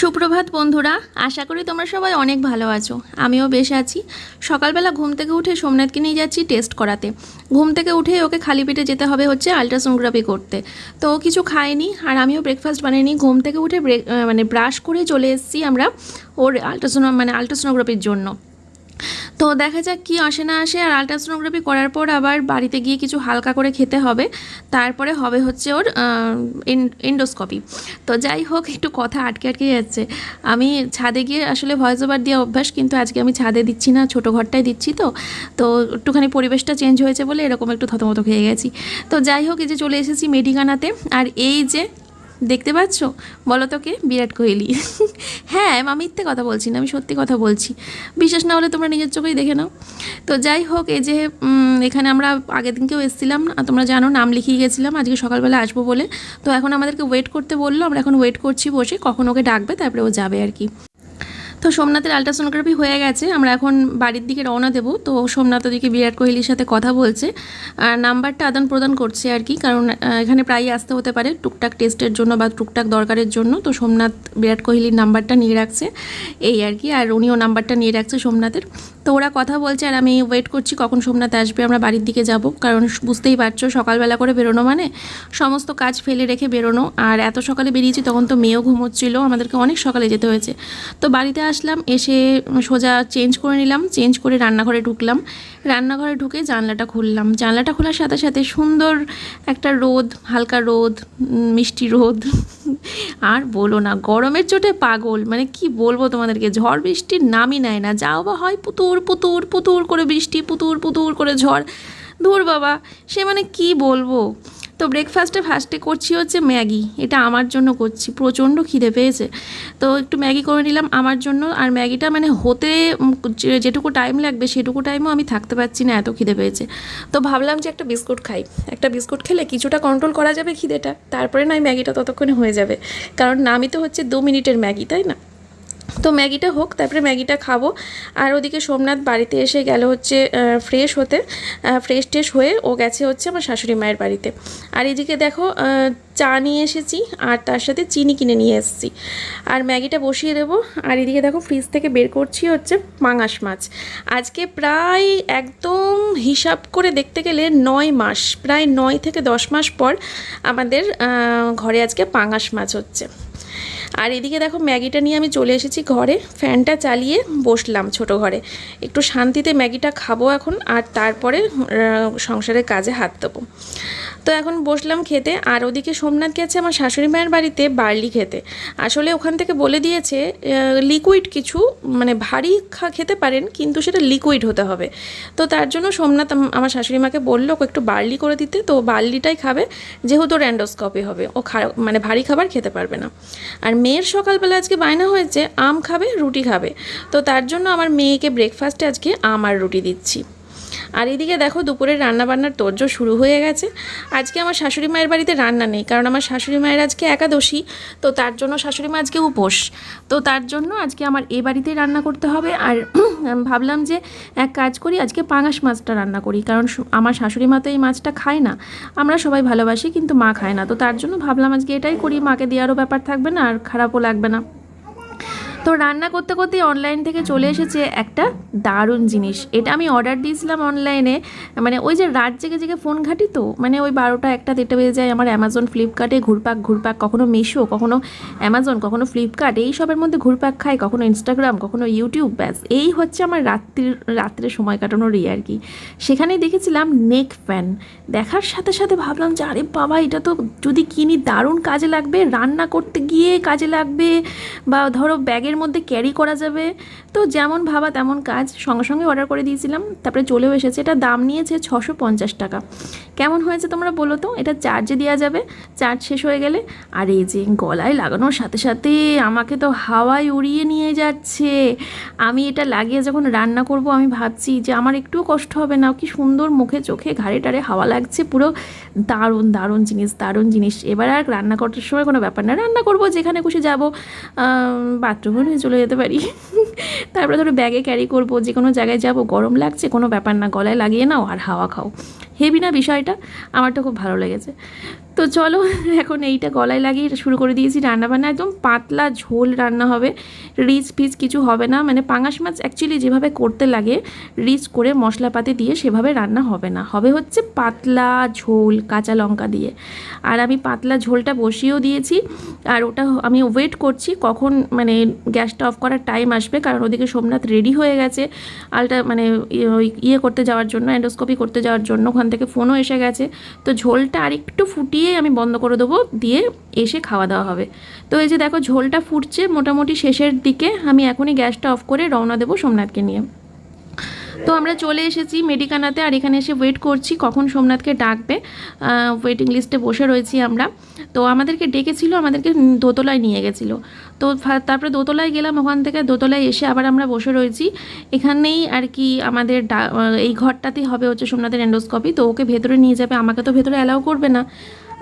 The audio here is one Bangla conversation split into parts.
সুপ্রভাত বন্ধুরা, আশা করি তোমরা সবাই অনেক ভালো আছো। আমিও বেশ আছি। সকালবেলা ঘুম থেকে উঠে সোমনাথকে নিয়ে যাচ্ছি টেস্ট করাতে। ঘুম থেকে উঠে ওকে খালি পেটে যেতে হবে হচ্ছে আলট্রাসোনোগ্রাফি করতে। তো ও কিছু খায়নি আর আমিও ব্রেকফাস্ট বানাইনি। ঘুম থেকে উঠে মানে ব্রাশ করে চলে এসেছি আমরা ওর আলট্রাসোনো মানে আলট্রাসোনোগ্রাফির জন্য। তো দেখা যাক কি আসে না আসে, আর আলট্রাসোনোগ্রাফি করার পর আবার বাড়িতে গিয়ে কিছু হালকা করে খেতে হবে। তারপরে হবে হচ্ছে ওর এন্ডোস্কপি তো যাই হোক, একটু কথা আটকে আটকে যাচ্ছে। আমি ছাদে গিয়ে আসলে ভয়েস ওভার দিয়ে অভ্যাস, কিন্তু আজকে আমি ছাদে দিচ্ছি না, ছোটো ঘরটায় দিচ্ছি তো। তো একটুখানি পরিবেশটা চেঞ্জ হয়েছে বলে এরকম একটু থতমত খেয়ে গেছি। তো যাই হোক, এই যে চলে এসেছি মেডিকানাতে, আর এই যে দেখতে পাচ্ছ? বলো তো কে বিরাট কোহলি। হ্যাঁ আমি মিথ্যে কথা বলছি না, আমি সত্যি কথা বলছি। বিশ্বাস না হলে তোমরা নিজের চোখেই দেখে নাও। তো যাই হোক, এই যে এখানে আমরা আগের দিনকেও এসেছিলাম তোমরা জানো, নাম লিখিয়ে গেছিলাম, আজকে সকালবেলা আসব বলে। তো এখন আমাদেরকে ওয়েট করতে বলল, আমরা এখন ওয়েট করছি বসে, কখন ওকে ডাকবে, তারপরে ও যাবে আর কি। তো সোমনাথের আলট্রাসোনোগ্রাফি হয়ে গেছে। আমরা এখন বাড়ির দিকে রওনা দেবো। তো সোমনাথ ওদিকে বিরাট কোহলির সাথে কথা বলছে। আর নাম্বারটা আদান প্রদান করছে আর কি, কারণ এখানে প্রায়ই আসতে হতে পারে টুকটাক টেস্টের জন্য বা টুকটাক দরকারের জন্য। তো সোমনাথ বিরাট কোহলির নাম্বারটা নিয়ে রাখছে। এই আর কি, আর উনিও নাম্বারটা নিয়ে রাখছে সোমনাথের। তো ওরা কথা বলছে আর আমি ওয়েট করছি কখন সোমনাথ আসবে, আমরা বাড়ির দিকে যাব। কারণ বুঝতেই পারছ, সকালবেলা করে বেরোনো মানে সমস্ত কাজ ফেলে রেখে বেরোনো। আর এত সকালে বেরিয়েছি তখন তো মেয়েও ঘুমোচ্ছিল, আমাদেরকে অনেক সকালে যেতে হয়েছে। তো বাড়িতে আসলাম, এসে সোজা চেঞ্জ করে নিলাম চেঞ্জ করে রান্নাঘরে ঢুকলাম। রান্নাঘরে ঢুকে জানলাটা খুললাম। জানলাটা খোলার সাথে সাথে সুন্দর একটা রোদ, হালকা রোদ মিষ্টি রোদ আর বলো না, গরমের চোটে পাগল। মানে কি বলব তোমাদেরকে, ঝড় বৃষ্টির নামই নেয় না। যাও বা হয় পুতুর পুতুর পুতুর করে বৃষ্টি, পুতুর পুতুর করে ঝড়। ধুর বাবা, সে মানে কি বলব? তো ব্রেকফাস্টে ফার্স্টে করছি হচ্ছে ম্যাগি। এটা আমার জন্য করছি। প্রচণ্ড খিদে পেয়েছে। তো একটু ম্যাগি করে নিলাম আমার জন্য। আর ম্যাগিটা মানে হতে যেটুকু টাইম লাগবে সেটুকু টাইমও আমি থাকতে পারছি না, এত খিদে পেয়েছে। তো ভাবলাম যে একটা বিস্কুট খাই। একটা বিস্কুট খেলে কিছুটা কন্ট্রোল করা যাবে খিদেটা। তারপরে নয় ম্যাগিটা ততক্ষণে হয়ে যাবে। কারণ নামই তো হচ্ছে দু মিনিটের ম্যাগি, তাই না? তো ম্যাগিটা হোক, তারপরে ম্যাগিটা খাব। আর ওদিকে সোমনাথ বাড়িতে এসে গেল হচ্ছে ফ্রেশ হতে। ফ্রেশ ট্রেশ হয়ে ও গেছে হচ্ছে আমার শাশুড়ি মায়ের বাড়িতে। আর এদিকে দেখো চা নিয়ে এসেছি আর তার সাথে চিনি কিনে নিয়ে এসেছি। আর ম্যাগিটা বসিয়ে দেবো। আর এদিকে দেখো ফ্রিজ থেকে বের করছি হচ্ছে পাঙাশ মাছ। আজকে প্রায় একদম হিসাব করে দেখতে গেলে নয় মাস, প্রায় নয় থেকে দশ মাস পর আমাদের ঘরে আজকে পাঙাশ মাছ হচ্ছে। আর এদিকে দেখো ম্যাগিটা নিয়ে আমি চলে এসেছি ঘরে। ফ্যানটা চালিয়ে বসলাম ছোট ঘরে। একটু শান্তিতে ম্যাগিটা খাব এখন, আর তারপরে সংসারের কাজে হাত দেবো। তো এখন বসলাম খেতে, আর ওদিকে সোমনাথ গেছে আমার শাশুড়ি মায়ের বাড়িতে বার্লি খেতে। আসলে ওখান থেকে বলে দিয়েছে লিকুইড কিছু মানে ভারী খেতে পারেন, কিন্তু সেটা লিকুইড হতে হবে। তো তার জন্য সোমনাথ আমার শাশুড়ি মাকে বলল একটু বার্লি করে দিতে। তো বার্লিটাই খাবে, যেহেতু র্যান্ডোস্কপি হবে। ও খা মানে ভারী খাবার খেতে পারবে না। আর মেয়ের সকালবেলা আজকে বায়না হয়েছে, আম খাবে, রুটি খাবে। তো তার জন্য আমার মেয়েকে ব্রেকফাস্টে আজকে আম আর রুটি দিচ্ছি। আর এদিকে দেখো দুপুরের রান্নাবান্নার তোরজো শুরু হয়ে গেছে। আজকে আমার শাশুড়ি মায়ের বাড়িতে রান্না নেই, কারণ আমার শাশুড়ি মায়ের আজকে একাদশী, তো তার জন্য শাশুড়ি মা আজকে উপোস। তো তার জন্য আজকে আমার এ বাড়িতেই রান্না করতে হবে। আর ভাবলাম যে এক কাজ করি, আজকে পাঙাশ মাছটা রান্না করি, কারণ আমার শাশুড়ি মা তো এই মাছটা খায় না। আমরা সবাই ভালোবাসি, কিন্তু মা খায় না। তো তার জন্য ভাবলাম আজকে এটাই করি, মাকে দেওয়ারও ব্যাপার থাকবে না, আর খারাপও লাগবে না। তো রান্না করতে করতে অনলাইন থেকে চলে এসেছে একটা দারুণ জিনিস। এটা আমি অর্ডার দিয়েছিলাম অনলাইনে মানে ওই যে রাত জেগে জেগে ফোন ঘাটি তো? মানে ওই বারোটা একটা দেড়টা বেজে যায়, আমার অ্যামাজন ফ্লিপকার্টে ঘুরপাক ঘুরপাক, কখনো মিশো কখনো অ্যামাজন কখনো ফ্লিপকার্ট এই সবের মধ্যে ঘুরপাক খাই কখনো ইনস্টাগ্রাম কখনো ইউটিউব ব্যাস। এই হচ্ছে আমার রাত্রির, রাত্রে সময় কাটানোর ইয়ে আর কি। সেখানেই দেখেছিলাম নেক ফ্যান। দেখার সাথে সাথে ভাবলাম যে, আরে বাবা, এটা তো যদি কিনি, দারুণ কাজে লাগবে। রান্না করতে গিয়ে কাজে লাগবে বা ধরো ব্যাগের মধ্যে ক্যারি করা যাবে। তো যেমন ভাবা তেমন কাজ। সঙ্গে সঙ্গে অর্ডার করে দিয়েছিলাম। তারপরে চলেও এসেছে। এটা দাম নিয়েছে ছশো পঞ্চাশ টাকা। কেমন হয়েছে তোমরা বলো তো? এটা চার্জে দেওয়া যাবে। চার্জ শেষ হয়ে গেলে। আর এই যে গলায় লাগানোর সাথে সাথে আমাকে তো হাওয়ায় উড়িয়ে নিয়ে যাচ্ছে। আমি এটা লাগিয়ে যখন রান্না করব, আমি ভাবছি যে আমার একটুও কষ্ট হবে না। কি সুন্দর মুখে চোখে ঘাড়ে টাড়ে হাওয়া লাগছে। পুরো দারুণ দারুণ জিনিস দারুণ জিনিস। এবার আর রান্না করার সময় কোনো ব্যাপার না। রান্না করব, যেখানে খুশি যাব। বাথরুমে নিয়ে চলে যেতে পারি। তারপরে ধরো ব্যাগে ক্যারি করব, যে কোনো জায়গায় যাব, গরম লাগছে, কোনো ব্যাপার না, গলায় লাগিয়ে নাও আর হাওয়া খাও। হেভি না বিষয়টা আমার তো খুব ভালো লেগেছে। তো চলো, এখন এইটা গলায় লাগিয়ে শুরু করে দিয়েছি রান্নাবান্না। একদম পাতলা ঝোল রান্না হবে। রিচ ফিচ কিছু হবে না। মানে পাঙাশ মাছ অ্যাকচুয়ালি যেভাবে করতে লাগে, রিচ করে মশলাপাতি দিয়ে সেভাবে রান্না হবে না। হবে হচ্ছে পাতলা ঝোল কাঁচা লঙ্কা দিয়ে। আর আমি পাতলা ঝোলটা বসিয়েও দিয়েছি। আর ওটা আমি ওয়েট করছি কখন মানে গ্যাসটা অফ করার টাইম আসবে। কারণ ওদিকে সোমনাথ রেডি হয়ে গেছে আলটা মানে ওই ইয়ে করতে যাওয়ার জন্য অ্যান্ডোস্কোপি করতে যাওয়ার জন্য। ওখান থেকে ফোনও এসে গেছে। তো ঝোলটা আরেকটু ফুটিয়ে আমি বন্ধ করে দেবো, দিয়ে এসে খাওয়া দাওয়া হবে। তো এই যে দেখো ঝোলটা ফুটছে, মোটামুটি শেষের দিকে আমি এখনই গ্যাসটা অফ করে রওনা দেবো সোমনাথকে নিয়ে। তো আমরা চলে এসেছি মেডিকানাতে আর এখানে এসে ওয়েট করছি কখন সোমনাথকে ডাকবে। ওয়েটিং লিস্টে বসে রয়েছি আমরা। তো আমাদেরকে ডেকেছিল, আমাদেরকে দোতলায় নিয়ে গেছিল। তো তারপরে দোতলায় গেলাম, ওখান থেকে দোতলায় এসে আবার আমরা বসে রয়েছি। এখানেই আর কি আমাদের এই ঘরটাতেই হবে হচ্ছে সোমনাথের এন্ডোস্কপি তো ওকে ভেতরে নিয়ে যাবে, আমাকে তো ভেতরে অ্যালাউ করবে না।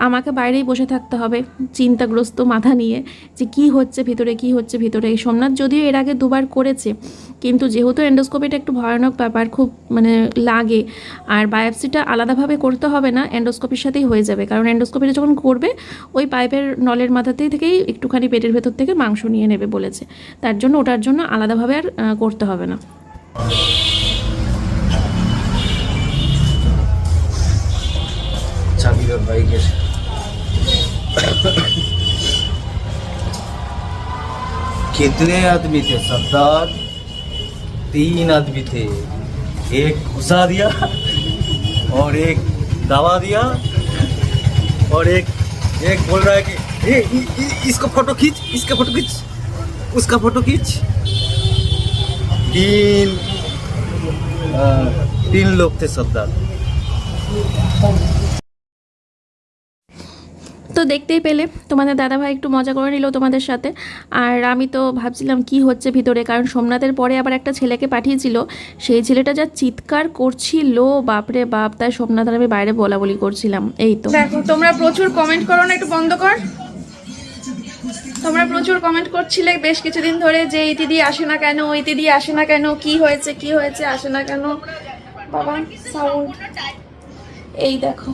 আমাকে বাইরেই বসে থাকতে হবে, চিন্তাগ্রস্ত মাথা নিয়ে, যে কি হচ্ছে ভিতরে, কি হচ্ছে ভিতরে। এই সোমনাথ যদিও এর আগে দুবার করেছে, কিন্তু যেহেতু এন্ডোস্কোপিটা একটু ভয়ানক ব্যাপার, খুব মানে লাগে, আর বায়োপসিটা আলাদাভাবে করতে হবে না এন্ডোস্কোপির সাথেই হয়ে যাবে। কারণ এন্ডোস্কোপিটা যখন করবে, ওই পাইপের নলের মাথাতেই থেকেই একটুখানি পেটের ভেতর থেকে মাংস নিয়ে নেবে বলেছে। তার জন্য ওটার জন্য আলাদাভাবে আর করতে হবে না। চাবি বাইকের कितने आदमी थे? सरदार तीन आदमी थे। एक घुसा दिया और एक दवा दिया और एक एक बोल रहा है कि ए, इ, इ, इसको फ़ोटो खींच इसका फ़ोटो खींच उसका फ़ोटो खींच। तीन आ, तीन लोग थे सरदार। তো দেখতেই পেলে। তোমাদের দাদাভাই একটু মজা করে নিল তোমাদের সাথে। আর আমি তো ভাবছিলাম কি হচ্ছে ভিতরে কারণ সোমনাথের পরে আবার একটা ছেলেকে পাঠিয়েছিল। সেই ছেলেটা যা চিৎকার করছিল বাপরে বাপ তাই সোমনাথ আর আমি বাইরে বলা বলি করছিলাম। এই তো। তোমরা প্রচুর কমেন্ট করো না একটু বন্ধ কর। তোমরা প্রচুর কমেন্ট করছিলে বেশ কিছুদিন ধরে যে এই দিদি আসে না কেন ওই দিদি আসে না কেন কি হয়েছে কি হয়েছে আসে না কেন। বাবা সাউন্ড এই দেখো।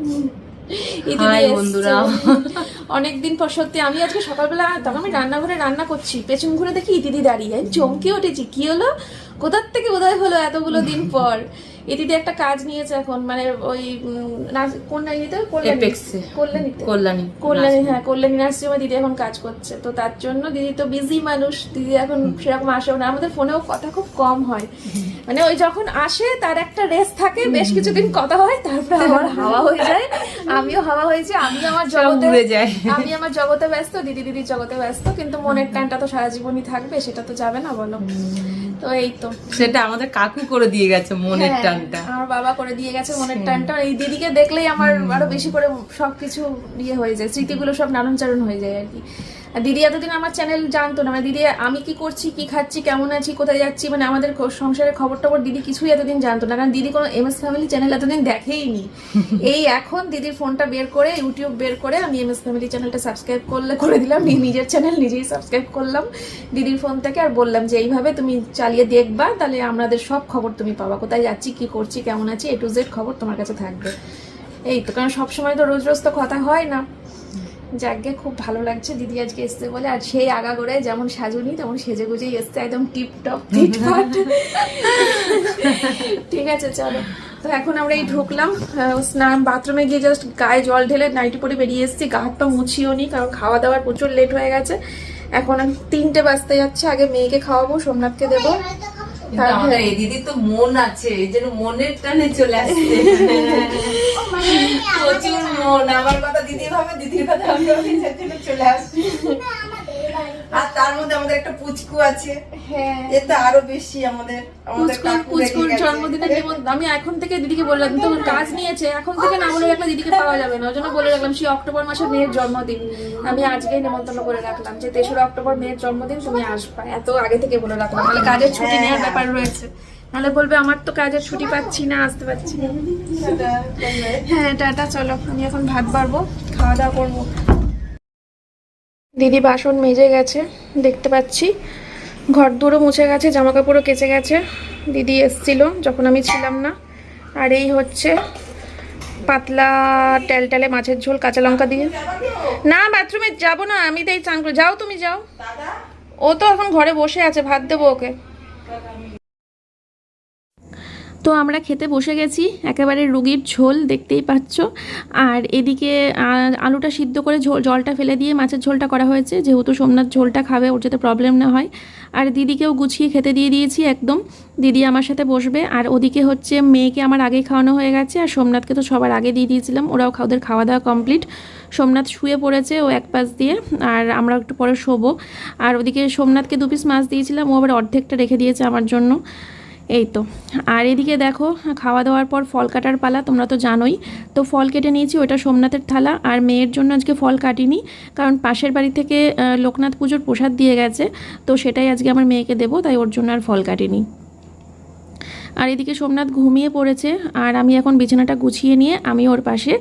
উম, দিদি বন্ধুরা। অনেকদিন পর সত্যি আমি আজকে সকালবেলা তখন আমি রান্নাঘরে রান্না করছি পেছন ঘুরে দেখি ইতিদি দিদি দাঁড়িয়ে। চমকে উঠেছি কি হলো? কোথার থেকে উদয় হলো এতগুলো দিন পর? এই একটা কাজ নিয়েছে এখন মানে ওই কল্যাণীতে? কল্যাণী। কল্যাণী। হ্যাঁ কল্যাণী নার্সিংহোমে দিদি এখন কাজ করছে। তো তার জন্য দিদি তো বিজি মানুষ দিদি এখন সেরকম আসেও না। আমাদের ফোনেও কথা খুব কম হয়। মানে ওই যখন আসে তার একটা রেস থাকে বেশ কিছুদিন কথা হয় তারপরে আমার হাওয়া হয়ে যায়। আমিও হাওয়া হয়েছে আমি আমার জগতে। আমি আমার জগতে ব্যস্ত দিদি দিদির জগতে ব্যস্ত। কিন্তু মনের টানটা তো সারা জীবনই থাকবে সেটা তো যাবে না বলো। তো এই তো। সেটা আমাদের কাকু করে দিয়ে গেছে মনের হ্যাঁ, টানটা। আমার বাবা করে দিয়ে গেছে মনের টানটা। এই দিদিকে দেখলেই আমার আরও বেশি করে সবকিছু ইয়ে হয়ে যায় স্মৃতিগুলো সব নানান চারণ হয়ে যায় আর কি। দিদি এতদিন আমার চ্যানেল জানতো না। মানে দিদি আমি কি করছি কি খাচ্ছি কেমন আছি কোথায় যাচ্ছি মানে আমাদের সংসারের খবর টবর দিদি কিছুই এতদিন জানতো না। কারণ দিদি কোনো এম এস ফ্যামিলি চ্যানেল এতদিন দেখেইনি। এই এখন দিদির ফোনটা বের করে ইউটিউব বের করে আমি এম এস ফ্যামিলি চ্যানেলটা সাবস্ক্রাইব করলে করে দিলাম। নিজের চ্যানেল নিজেই সাবস্ক্রাইব করলাম। দিদির ফোন থেকে আর বললাম যে এইভাবে তুমি চালিয়ে দেখবা তাহলে আমাদের সব খবর তুমি পাবা। কোথায় যাচ্ছি কি করছি কেমন আছি এ টু জেড খবর তোমার কাছে থাকবে। এই তো কারণ সবসময় তো রোজ রোজ তো কথা হয় না। যাকে খুব ভালো লাগছে। দিদি আজকে এসছে বলে, আর সেই আগাগোড়ে যেমন সাজুনি, তেমন সেজে গুজেই এসছে, একদম টিপ টপ ফিটফাট ঠিক আছে, চলো। তো এখন আমরা এই ঢুকলাম। স্নান, বাথরুমে গিয়ে জাস্ট গায়ে জল ঢেলে নাইটি পরে বেরিয়ে এসেছি। গা হাত মুছিও নি, কারণ খাওয়া দাওয়ার প্রচুর লেট হয়ে গেছে। এখন তিনটে বাজতে যাচ্ছে, আগে মেয়েকে খাওয়াবো, সোমনাথকে দেবো। কিন্তু আমাদের এই দিদি তো মন আছে এই জন্য মনের টানে চলে আসছে। প্রচুর মন আমার কথা দিদি ভাবে দিদির কথা আমি চলে আসছে। আর তার মধ্যে আমাদের একটা পুচকু আছে। হ্যাঁ। এটা আরও বেশি আমাদের আমাদের পুচকুর নিমন্ত্রণ আমি এখন থেকে দিদিকে বললাম তোমার কাজ নিয়েছে এখন থেকে না বলে রাখলে দিদিকে পাওয়া যাবে না। ওই জন্য বলে রাখলাম সেই অক্টোবর মাসে মেয়ের জন্মদিন। আমি আজকেই নিমন্ত্রণ করে রাখলাম যে তেসরা অক্টোবর মেয়ের জন্মদিন তুমি আসবা। এত আগে থেকে বলে রাখলাম তাহলে কাজের ছুটি নেওয়ার ব্যাপার রয়েছে। নাহলে বলবে আমার তো কাজের ছুটি পাচ্ছি না আসতে পারছি না। হ্যাঁ টাটা চলো আমি এখন ভাত বাড়বো খাওয়া দাওয়া করব। দিদি বাসন মেজে গেছে, দেখতে পাচ্ছি। ঘর দুটো মুছে গেছে জামা কাপড়ও কেচে গেছে। দিদি এসছিল যখন আমি ছিলাম না। আর এই হচ্ছে পাতলা ট্যালট্যালে মাছের ঝোল, কাঁচা লঙ্কা দিয়ে। না, বাথরুমে যাব না, আমি তাই চান করে যাও তুমি, যাও। ও তো এখন ঘরে বসে আছে, ভাত দেবো ওকে। তো আমরা খেতে বসে গেছি, একেবারে রুগীর ঝোল দেখতেই পাচ্ছ। আর এদিকে আলুটা সিদ্ধ করে ঝোল, জলটা ফেলে দিয়ে মাছের ঝোলটা করা হয়েছে। যেহেতু সোমনাথ ঝোলটা খাবে, ওর যাতে প্রবলেম না হয়। আর দিদিকেও গুছিয়ে খেতে দিয়ে দিয়েছি একদম। দিদি আমার সাথে বসবে। আর ওদিকে হচ্ছে মেয়েকে আমার আগেই খাওয়ানো হয়ে গেছে। আর সোমনাথকে তো সবার আগে দিয়ে দিয়েছিলাম। ওরাও ওদের খাওয়া দাওয়া কমপ্লিট সোমনাথ শুয়ে পড়েছে ও এক পাশ দিয়ে। আর আমরা একটু পরে শোবো। আর ওদিকে সোমনাথকে দু পিস মাছ দিয়েছিলাম। ও আবার অর্ধেকটা রেখে দিয়েছে আমার জন্য। এই তো আর এদিকে দেখো খাওয়া দাওয়ার পর ফল কাটার পালা, তোমরা তো জানোই। তো ফল কেটে নিয়েছি, ওটা সোমনাথের থালা। আর মেয়ের জন্য আজকে ফল কাটিনি, কারণ পাশের বাড়ি থেকে লোকনাথ পুজোর প্রসাদ দিয়ে গেছে। তো সেটাই আজকে আমার মেয়েকে দেবো, তাই ওর জন্য আর ফল কাটিনি। আর এদিকে সোমনাথ ঘুমিয়ে পড়েছে, আর আমি এখন বিছানাটা গুছিয়ে নিয়ে আমি ওর পাশে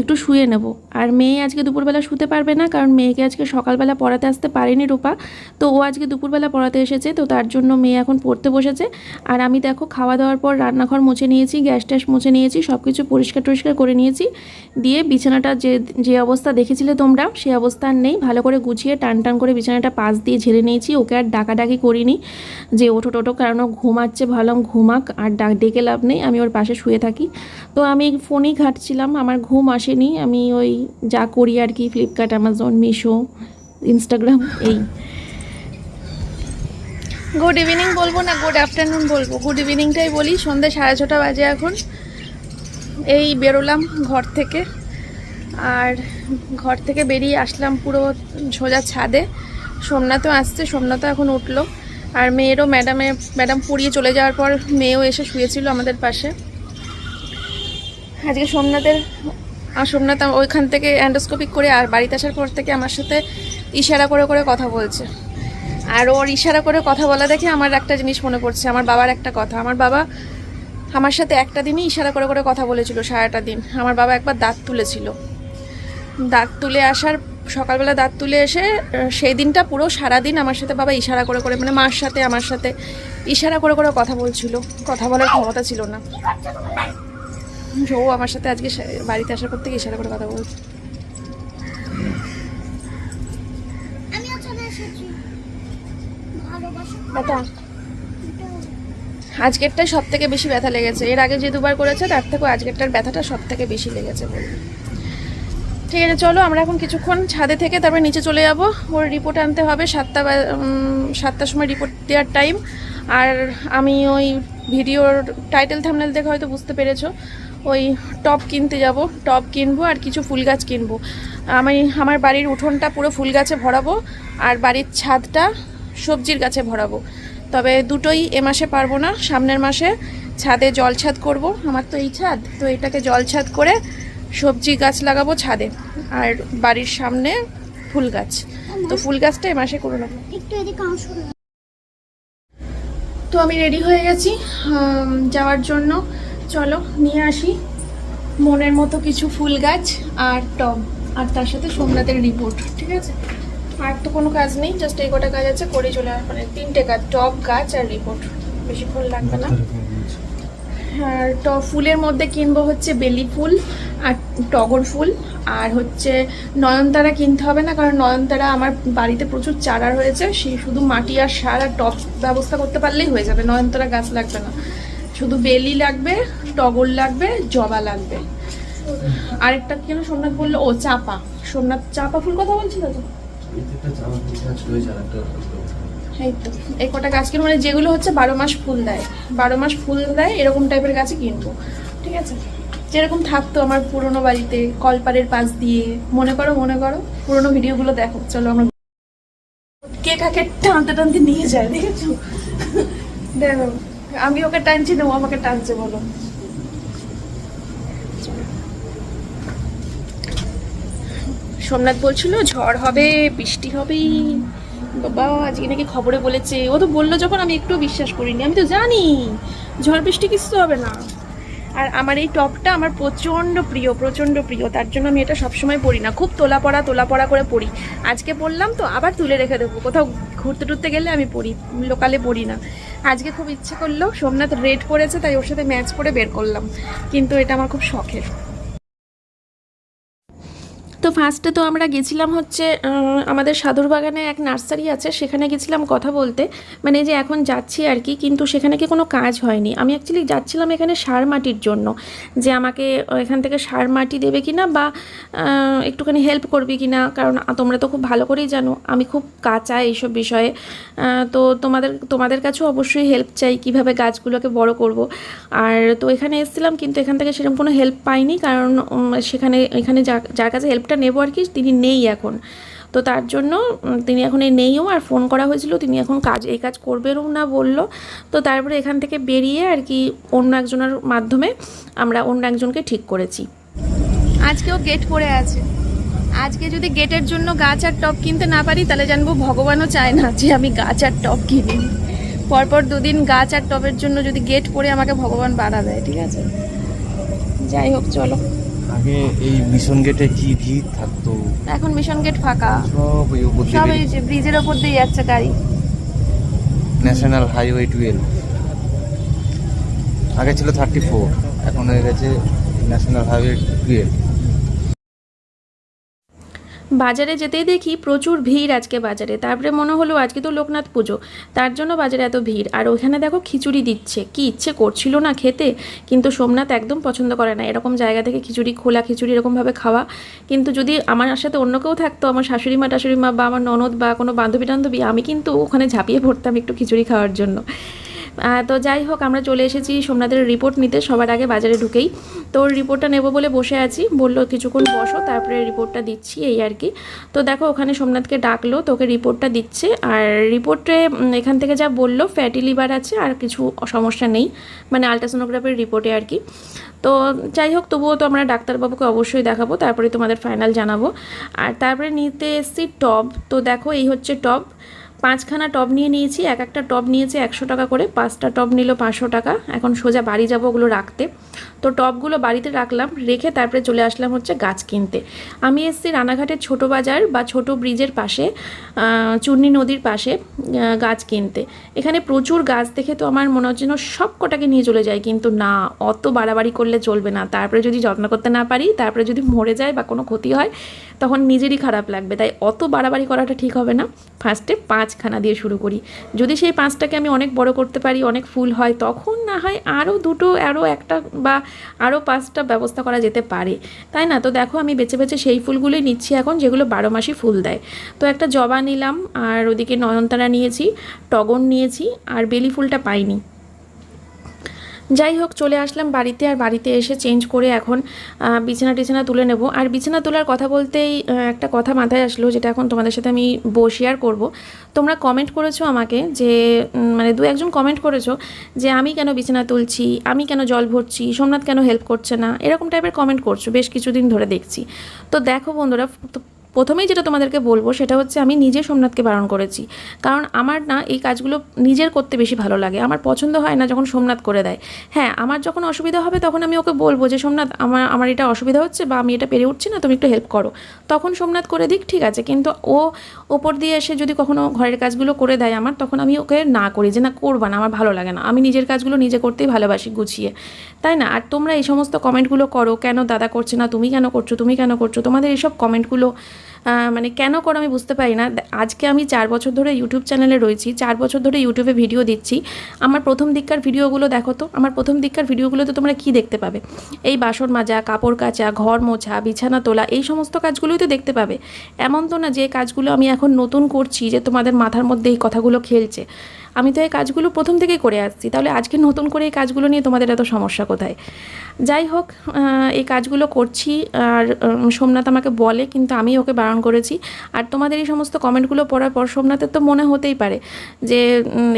একটু শুয়ে নেব। আর মেয়ে আজকে দুপুরবেলা শুতে পারবে না, কারণ মেয়েকে আজকে সকালবেলা পড়াতে আসতে পারেনি রূপা। তো ও আজকে দুপুরবেলা পড়াতে এসেছে, তো তার জন্য মেয়ে এখন পড়তে বসেছে। আর আমি দেখো খাওয়া দাওয়ার পর রান্নাঘর মুছে নিয়েছি, গ্যাস ট্যাস মুছে নিয়েছি সব কিছু পরিষ্কার টরিষ্কার করে নিয়েছি। দিয়ে বিছানাটা যে যে অবস্থা দেখেছিলে তোমরা সেই অবস্থা আর নেই। ভালো করে গুছিয়ে টান টান করে বিছানাটা পাশ দিয়ে ঝেড়ে নিয়েছি। ওকে আর ডাকাডাকি করিনি, যে ওঠো টোটো কারণ ঘুমাচ্ছে, ভালো ঘুমাক। আর ডাক ডেকে লাভ নেই, আমি ওর পাশে শুয়ে থাকি। তো আমি ফোনেই ঘাটছিলাম, আমার ঘুম আসেনি, আমি ওই যা করি আর কি ফ্লিপকার্ট অ্যামাজন মিশো ইনস্টাগ্রাম এই। গুড ইভিনিং বলব না গুড আফটারনুন বলব? গুড ইভিনিংটাই বলি সন্ধ্যে সাড়ে ছটা বাজে এখন। এই বেরোলাম ঘর থেকে। আর ঘর থেকে বেরিয়ে আসলাম পুরো সোজা ছাদে। সোমনাথও আসছে, সোমনাথও এখন উঠল। আর মেয়েরও ম্যাডামে ম্যাডাম পড়িয়ে চলে যাওয়ার পর মেয়েও এসে শুয়েছিল আমাদের পাশে। আজকে সোমনাথের আর সোমনাথ ওইখান থেকে অ্যান্ডোস্কোপিক করে আর বাড়িতে আসার পর থেকে আমার সাথে ইশারা করে করে কথা বলছে। আর ওর ইশারা করে কথা বলা দেখে আমার একটা জিনিস মনে পড়ছে, আমার বাবার একটা কথা। আমার বাবা আমার সাথে একটা দিনই ইশারা করে করে কথা বলেছিল সারাটা দিন। আমার বাবা একবার দাঁত তুলেছিল। দাঁত তুলে আসার সকালবেলা দাঁত তুলে এসে সেই দিনটা পুরো সারা দিন আমার সাথে বাবা ইশারা করে করে মানে মার সাথে, আমার সাথে ইশারা করে করে কথা বলছিল। কথা বলার ক্ষমতা ছিল না। ও আমার সাথে আজকে বাড়িতে আসার পর থেকে ইশারা করে কথা বলছে। আজকেরটাই সব থেকে বেশি ব্যথা লেগেছে। এর আগে যে দুবার করেছে, তার থেকেও আজকেরটার ব্যথাটা সব থেকে বেশি লেগেছে ঠিক আছে, চলো আমরা এখন কিছুক্ষণ ছাদে থেকে তারপরে নিচে চলে যাব। ওর রিপোর্ট আনতে হবে সাতটা সাতটার সময় রিপোর্ট দেওয়ার টাইম আর আমি ওই ভিডিওর টাইটেল থামনেল দেখে হয়তো বুঝতে পেরেছ। ওই টপ কিনতে যাব টপ কিনবো আর কিছু ফুল গাছ কিনবো। আমি আমার বাড়ির উঠোনটা পুরো ফুল গাছে ভরাবো আর বাড়ির ছাদটা সবজির গাছে ভরাবো। তবে দুটোই এ মাসে পারব না, সামনের মাসে ছাদে জল ছাদ করব। আমার তো এই ছাদ, তো এটাকে জল ছাদ করে সবজি গাছ লাগাবো ছাদে। আর বাড়ির সামনে ফুল গাছ। তো ফুল গাছটা এ মাসে করে নেব। তো আমি রেডি হয়ে গেছি যাওয়ার জন্য। চলো নিয়ে আসি। মনের মতো কিছু ফুল গাছ আর টব। আর তার সাথে সোমনাথের রিপোর্ট ঠিক আছে? আর তো কোনো কাজ নেই জাস্ট এই কটা কাজ আছে করে চলে আসব। মানে তিনটে কাজ টব গাছ আর রিপোর্ট। বেশিক্ষণ লাগবে না। আর ট, ফুলের মধ্যে কিনবো হচ্ছে বেলি ফুল আর টগর ফুল। আর হচ্ছে নয়নতারা কিনতে হবে না, কারণ নয়নতারা আমার বাড়িতে প্রচুর চারা রয়েছে সেই শুধু মাটি আর সার আর টপ ব্যবস্থা করতে পারলেই হয়ে যাবে, নয়নতারা গাছ লাগবে না। শুধু বেলি লাগবে, টগর লাগবে, জবা লাগবে। আরেকটা কেন সোমনাথ বলল? ও, চাপা। সোমনাথ, চাপা ফুল কথা বলছিল তো? এই তো। কটা গাছ কিনবো মানে যেগুলো হচ্ছে বারো মাস ফুল দেয়। বারো মাস ফুল দেয়, এরকম টাইপের গাছই কিনবো। ঠিক আছে? যেরকম থাকতো আমার পুরোনো বাড়িতে কলপারের পাশ দিয়ে। মনে করো মনে করো, পুরোনো ভিডিওগুলো দেখো। চলো আমরা কে কাকে টানতে টানতে নিয়ে যায়, দেখেছ? দেখো, আমি ওকে টানছি না, ও আমাকে টানছে, বলো। সোমনাথ বলছিল, ঝড় হবে, বৃষ্টি হবে বাবা, আজকে নাকি খবরে বলেছে। ও তো বলল যখন, আমি একটু বিশ্বাস করিনি। আমি তো জানি, ঝড় বৃষ্টি কিছু হবে না। আর আমার এই টপটা আমার প্রচণ্ড প্রিয় প্রচণ্ড প্রিয়। তার জন্য আমি এটা সবসময় পরি না। খুব তোলা পড়া তোলা পড়া করে পড়ি। আজকে পড়লাম তো, আবার তুলে রেখে দেবো। কোথাও ঘুরতে টুরতে গেলে আমি পড়ি, লোকালে পড়ি না। আজকে খুব ইচ্ছে করল, সোমনাথ রেড পরেছে তাই ওর সাথে ম্যাচ করে বের করলাম। কিন্তু এটা আমার খুব শখের। তো ফার্স্টে তো আমরা গেছিলাম হচ্ছে আমাদের সাধুর বাগানে এক নার্সারি আছে, সেখানে গেছিলাম কথা বলতে। মানে যে এখন যাচ্ছি আর কি, কিন্তু সেখানে কি কোনো কাজ হয়নি। আমি অ্যাকচুয়ালি যাচ্ছিলাম এখানে সার মাটির জন্য, যে আমাকে এখান থেকে সার মাটি দেবে কি না বা একটুখানি হেল্প করবি কি না কারণ তোমরা তো খুব ভালো করেই জানো, আমি খুব কাঁচা এইসব বিষয়ে। তো তোমাদের তোমাদের কাছেও অবশ্যই হেল্প চাই, কীভাবে গাছগুলোকে বড় করব। আর তো এখানে এসেছিলাম, কিন্তু এখান থেকে সেরকম কোনো হেল্প পাইনি, কারণ সেখানে, এখানে যার কাছে হেল্পটা নেব আর কি, তিনি নেই এখন। তো তার জন্য তিনি এখন এই নেইও আর ফোন করা হয়েছিল, তিনি এখন কাজ, এই কাজ করবেনও না বলল। তো তারপরে এখান থেকে বেরিয়ে আর কি অন্য একজনের মাধ্যমে আমরা অন্য একজনকে ঠিক করেছি। আজকেও গেট পড়ে আছে। আজকে যদি গেটের জন্য গাছ আর টব কিনতে না পারি, তাহলে জানব ভগবানও চায় না যে আমি গাছ আর টব কিনি। পরপর দুদিন গাছ আর টবের জন্য যদি গেট পড়ে, আমাকে ভগবান বাধা দেয়, ঠিক আছে? যাই হোক, চলো। আগে এই মিশন গেটে কি ভিড় থাকতো? এখন মিশন গেট ফাঁকা। সব ওই উপর সব এই যে ব্রিজের ওপর দিয়ে যাচ্ছে গাড়ি। ন্যাশনাল হাইওয়ে টুয়েলভ আগে ছিল থার্টি ফোর এখন হয়ে গেছে ন্যাশনাল হাইওয়ে টুয়েলভ বাজারে যেতেই দেখি প্রচুর ভিড় আজকে বাজারে। তারপরে মনে হলো আজকে তো লোকনাথ পুজো। তার জন্য বাজারে এত ভিড়। আর ওখানে দেখো খিচুড়ি দিচ্ছে। কি ইচ্ছে করছিল না খেতে, কিন্তু সোমনাথ একদম পছন্দ করে না। এরকম জায়গা থেকে খিচুড়ি, খোলা খিচুড়ি এরকমভাবে খাওয়া। কিন্তু যদি আমার সাথে অন্য কেউ থাকতো, আমার শাশুড়ি মা, টাশুড়ি মা বা আমার ননদ বা কোনো বান্ধবী টান্ধবী আমি কিন্তু ওখানে ঝাঁপিয়ে পড়তাম একটু খিচুড়ি খাওয়ার জন্য। তো যাই হোক, আমরা চলে এসেছি সোমনাথের রিপোর্ট নিতে। সবার আগে বাজারে ঢুকেই। তো রিপোর্টটা নেব বলে বসে আছি। বলল, কিছুক্ষণ বসো, তারপরে রিপোর্টটা দিচ্ছি। এই আর কি। তো দেখো, ওখানে সোমনাথকে ডাকলো, তোকে রিপোর্টটা দিচ্ছে। আর রিপোর্টে এখান থেকে যা বলল ফ্যাটি লিভার আছে, আর কিছু সমস্যা নেই। মানে আলট্রাসোনোগ্রাফির রিপোর্টে আর কি। তো যাই হোক, তবুও তো আমরা ডাক্তারবাবুকে অবশ্যই দেখাবো, তারপরে তোমাদের ফাইনাল জানাব। আর তারপরে নিতে এসেছি টব। তো দেখো, এই হচ্ছে টব। পাঁচখানা টব নিয়ে নিয়েছি, এক একটা টব নিয়েছে একশো টাকা করে, পাঁচটা টব নিল পাঁচশো টাকা। এখন সোজা বাড়ি যাব ওগুলো রাখতে। তো টবগুলো বাড়িতে রাখলাম, রেখে তারপরে চলে আসলাম হচ্ছে গাছ কিনতে। আমি এসেছি রানাঘাটের ছোট বাজার বা ছোট ব্রিজের পাশে চূর্ণী নদীর পাশে গাছ কিনতে। এখানে প্রচুর গাছ দেখে তো আমার মনে হচ্ছে সব কটাকে নিয়ে চলে যায়, কিন্তু না, অত বাড়াবাড়ি করলে চলবে না। তারপরে যদি যত্ন করতে না পারি, তারপরে যদি মরে যায় বা কোনো ক্ষতি হয় তখন নিজেরই খারাপ লাগবে। তাই অত বাড়াবাড়ি করাটা ঠিক হবে না। ফার্স্টে পাঁচখানা দিয়ে শুরু করি। যদি সেই পাঁচটাকে আমি অনেক বড় করতে পারি, অনেক ফুল হয়, তখন না হয় আরও দুটো আরও একটা বা আরও পাঁচটা ব্যবস্থা করা যেতে পারে। তাই না? তো দেখো আমি বেছে বেছে সেই ফুলগুলোই নিচ্ছি এখন, যেগুলো বারো মাসই ফুল দেয়। তো একটা জবা নিলাম, আর ওদিকে নয়নতারা নিয়েছি, টগর নিয়েছি, আর বেলি ফুলটা পাইনি। যাই হোক, চলে আসলাম বাড়িতে আর বাড়িতে এসে চেঞ্জ করে এখন বিছানা টিছানা তুলে নেব। আর বিছানা তোলার কথা বলতেই একটা কথা মাথায় আসলো যেটা এখন তোমাদের সাথে আমি শেয়ার করব। তোমরা কমেন্ট করেছ আমাকে যে মানে দু একজন কমেন্ট করেছ যে, আমি কেন বিছানা তুলছি? আমি কেন জল ভরছি? সোমনাথ কেন হেল্প করছে না? এরকম টাইপের কমেন্ট করছ, বেশ কিছুদিন ধরে দেখছি। তো দেখো বন্ধুরা প্রথমেই যেটা তোমাদেরকে বলব সেটা হচ্ছে আমি নিজে সোমনাথকে বারণ করেছি। কারণ আমার না এই কাজগুলো নিজের করতে বেশি ভালো লাগে। আমার পছন্দ হয় না যখন সোমনাথ করে দেয়। হ্যাঁ আমার যখন অসুবিধা হবে তখন আমি ওকে বলব যে, সোমনাথ, আমার আমার এটা অসুবিধা হচ্ছে বা আমি এটা পেরে উঠছি না, তুমি একটু হেল্প করো। তখন সোমনাথ করে দিক, ঠিক আছে। কিন্তু ও ওপর দিয়ে এসে যদি কখনো ঘরের কাজগুলো করে দেয় আমার, তখন আমি ওকে না করি যে, না, করবা না, আমার ভালো লাগে না। আমি নিজের কাজগুলো নিজে করতেই ভালোবাসি গুছিয়ে। তাই না? আর তোমরা এই সমস্ত কমেন্টগুলো করো, কেন দাদা করছে না? তুমি কেন করছ? তুমি কেন করছ? তোমাদের এইসব কমেন্টগুলো মানে কেন করো আমি বুঝতে পারি না। আজকে আমি চার বছর ধরে ইউটিউব চ্যানেলে রয়েছি, চার বছর ধরে ইউটিউবে ভিডিও দিচ্ছি। আমার প্রথম দিককার ভিডিওগুলো দেখো তো, আমার প্রথম দিককার ভিডিওগুলোতে তোমরা কি দেখতে পাবে? এই বাসন মাজা, কাপড় কাচা, ঘর মোছা, বিছানা তোলা, এই সমস্ত কাজগুলোই তো দেখতে পাবে। এমন তো না যে কাজগুলো আমি এখন নতুন করছি যে তোমাদের মাথার মধ্যে এই কথাগুলো খেলছে। আমি তো এই কাজগুলো প্রথম থেকেই করে আসছি। তাহলে আজকে নতুন করে এই কাজগুলো নিয়ে তোমাদের এত সমস্যা কোথায়? যাই হোক এই কাজগুলো করছি আর সোমনাথ আমাকে বলে, কিন্তু আমি ওকে বারণ করেছি। আর তোমাদের এই সমস্ত কমেন্টগুলো পড়ার পর সোমনাথের তো মনে হতেই পারে যে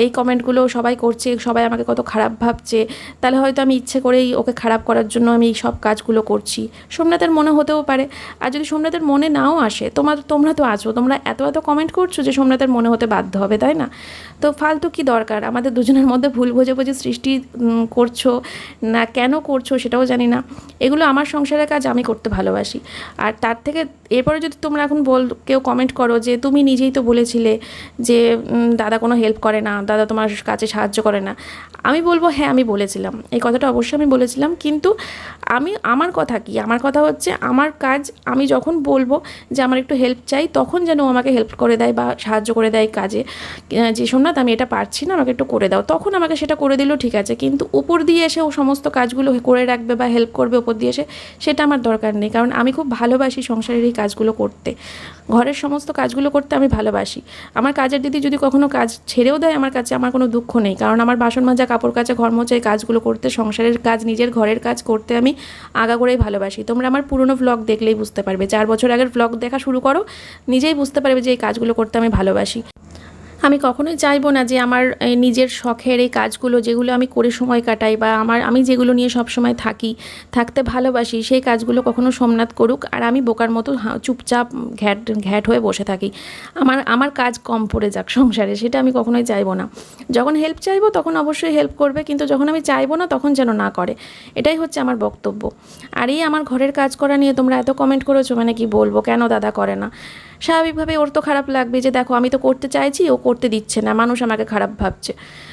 এই কমেন্টগুলো সবাই করছে, সবাই আমাকে কত খারাপ ভাবছে। তাহলে হয়তো আমি ইচ্ছে করেই ওকে খারাপ করার জন্য আমি এই সব কাজগুলো করছি। সোমনাথের মনে হতেও পারে। আর যদি সোমনাথের মনে নাও আসে, তোমার, তোমরা তো আছো, তোমরা এত এত কমেন্ট করছ যে সোমনাথের মনে হতে বাধ্য হবে, তাই না? তো ফালতু কি দরকার? আমাদের দুজনের মধ্যে ভুল বোঝাবুঝি সৃষ্টি করছ না কেন করছ সেটাও জানি না। এগুলো আমার সংসারের কাজ আমি করতে ভালোবাসি। আর তার থেকে এরপরে যদি তোমরা এখন বল, কেউ কমেন্ট করো যে তুমি নিজেই তো বলেছিলে যে দাদা কোনো হেল্প করে না, দাদা তোমার কাছে সাহায্য করে না। আমি বলব হ্যাঁ আমি বলেছিলাম। এই কথাটা অবশ্যই আমি বলেছিলাম। কিন্তু আমি, আমার কথা কি? আমার কথা হচ্ছে, আমার কাজ আমি যখন বলব যে আমার একটু হেল্প চাই, তখন যেন আমাকে হেল্প করে দেয় বা সাহায্য করে দেয় কাজে। যে সোমনাথ, আমি এটা পারছি না, আমাকে একটু করে দাও। তখন আমাকে সেটা করে দিলেও ঠিক আছে। কিন্তু উপর দিয়ে এসে ও সমস্ত কাজগুলো করে রাখবে বা হেল্প করবে ওপর দিয়ে এসে, সেটা আমার দরকার নেই। কারণ আমি খুব ভালোবাসি সংসারের এই কাজগুলো করতে। ঘরের সমস্ত কাজগুলো করতে আমি ভালোবাসি। আমার কাজের দিদি যদি কখনো কাজ ছেড়েও দেয় আমার কাছে আমার কোনো দুঃখ নেই। কারণ আমার বাসন মাজা, কাপড় কাচা, ঘর মোচা এই কাজগুলো করতে, সংসারের কাজ, নিজের ঘরের কাজ করতে আমি আগাগোড়াই ভালোবাসি। তোমরা আমার পুরনো ভ্লগ দেখলেই বুঝতে পারবে। চার বছর আগের ভ্লগ দেখা শুরু করো, নিজেই বুঝতে পারবে যে এই কাজগুলো করতে আমি ভালোবাসি। আমি কখনোই চাইব না যে আমার নিজের শখের এই কাজগুলো যেগুলো আমি করে সময় কাটাই বা আমার, আমি যেগুলো নিয়ে সব সময় থাকি, থাকতে ভালোবাসি, সেই কাজগুলো কখনো সোমনাথ করুক আর আমি বোকার মতো চুপচাপ ঘ্যাট ঘ্যাট হয়ে বসে থাকি। আমার আমার কাজ কম পড়ে যাক সংসারে, সেটা আমি কখনোই চাইব না। যখন হেল্প চাইব তখন অবশ্যই হেল্প করবে, কিন্তু যখন আমি চাইব না তখন যেন না করে। এটাই হচ্ছে আমার বক্তব্য। আর এই আমার ঘরের কাজ করা নিয়ে তোমরা এত কমেন্ট করেছ মানে কি বলব? কেন দাদা করে না? স্বাভাবিকভাবে ওর তো খারাপ লাগবে যে, দেখো, আমি তো করতে চাইছি, ও করতে দিচ্ছে না, মানুষ আমাকে খারাপ ভাবছে।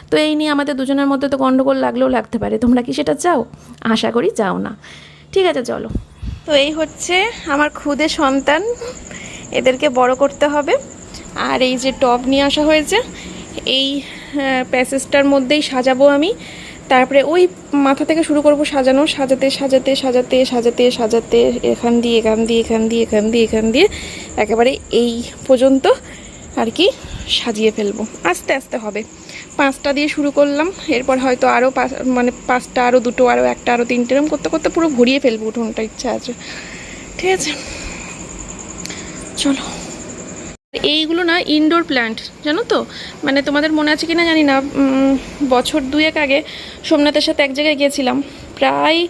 তো এই নিয়ে আমাদের দুজনের মধ্যে তো গণ্ডগোল লাগলেও লাগতে পারে। তোমরা কি সেটা চাও? আশা করি চাও না। ঠিক আছে, চলো। তো এই হচ্ছে আমার খুদে সন্তান। এদেরকে বড় করতে হবে। আর এই যে টব নিয়ে আসা হয়েছে, এই প্যাসেজটার মধ্যেই সাজাবো আমি। তারপরে ওই মাথা থেকে শুরু করব সাজানো। সাজাতে সাজাতে সাজাতে সাজাতে সাজাতে, এখান দিয়ে এখান দিয়ে এখান দিয়ে এখান দিয়ে এখান দিয়ে। একেবারে এই পর্যন্ত। আর কি? সাজিয়ে ফেলব। আস্তে আস্তে হবে। পাঁচটা দিয়ে শুরু করলাম। এরপর হয়তো আরও মানে পাঁচটা আরও দুটো আরও একটা আরও তিনটে, এরকম করতে করতে পুরো ভরিয়ে ফেলব উঠোনটা, ইচ্ছা আছে। ঠিক আছে? চলো। এইগুলো না ইনডোর প্ল্যান্ট জানো তো? মানে তোমাদের মনে আছে কিনা জানি না। বছর দুয়েক আগে সোমনাথের সাথে এক জায়গায় গিয়েছিলাম। প্রায়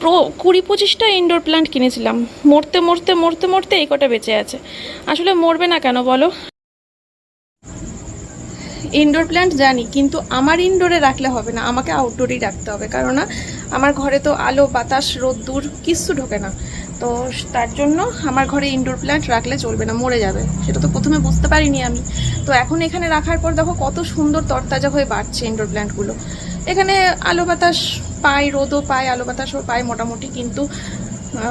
প্রো, কুড়ি পঁচিশটা ইনডোর প্ল্যান্ট কিনেছিলাম। মরতে মরতে মরতে মরতে এই কটা বেঁচে আছে। আসলে মরবে না কেন বলো? ইনডোর প্ল্যান্ট জানি, কিন্তু আমার ইনডোরে রাখলে হবে না, আমাকে আউটডোরেই রাখতে হবে। কারণ আমার ঘরে তো আলো, বাতাস, রোদ্দুর কিচ্ছু ঢোকে না। তো তার জন্য আমার ঘরে ইনডোর প্ল্যান্ট রাখলে চলবে না, মরে যাবে। সেটা তো প্রথমে বুঝতে পারিনি আমি। তো এখন এখানে রাখার পর দেখো কত সুন্দর তরতাজা হয়ে বাড়ছে ইনডোর প্ল্যান্টগুলো এখানে আলো বাতাস পাই রোদও পায়, আলো বাতাসও পায় মোটামুটি, কিন্তু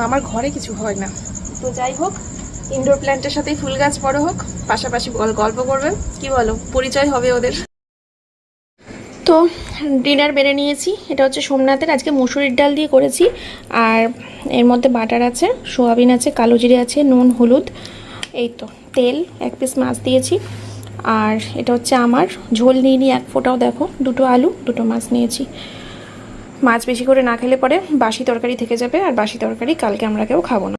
আমার ঘরে কিছু হয় না। তো যাই হোক ইনডোর প্ল্যান্টের সাথেই ফুল গাছ বড় হোক, পাশাপাশি গল- গল্প করবে কি বলো? পরিচয় হবে ওদের। তো ডিনার বেড়ে নিয়েছি। এটা হচ্ছে সোমনাথের। আজকে মুসুরির ডাল দিয়ে করেছি। আর এর মধ্যে বাটার আছে, সোয়াবিন আছে, কালো জিরে আছে, নুন, হলুদ। এই তো, তেল, এক পিস মাছ দিয়েছি। আর এটা হচ্ছে আমার। ঝোল নিয়ে নিয়ে এক ফোঁটাও দেখো। দুটো আলু, দুটো মাছ নিয়েছি। মাছ বেশি করে না খেলে পরে বাসি তরকারি থেকে যাবে, আর বাসি তরকারি কালকে আমরা কেউ খাব না।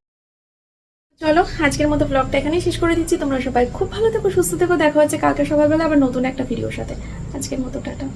চলো, আজকের মতো ব্লগটা এখানেই শেষ করে দিচ্ছি। তোমরা সবাই খুব ভালো থেকো, সুস্থ থেকো। দেখা হচ্ছে কালকে সকালবেলা আবার নতুন একটা ভিডিওর সাথে। আজকের মতো, টাটা।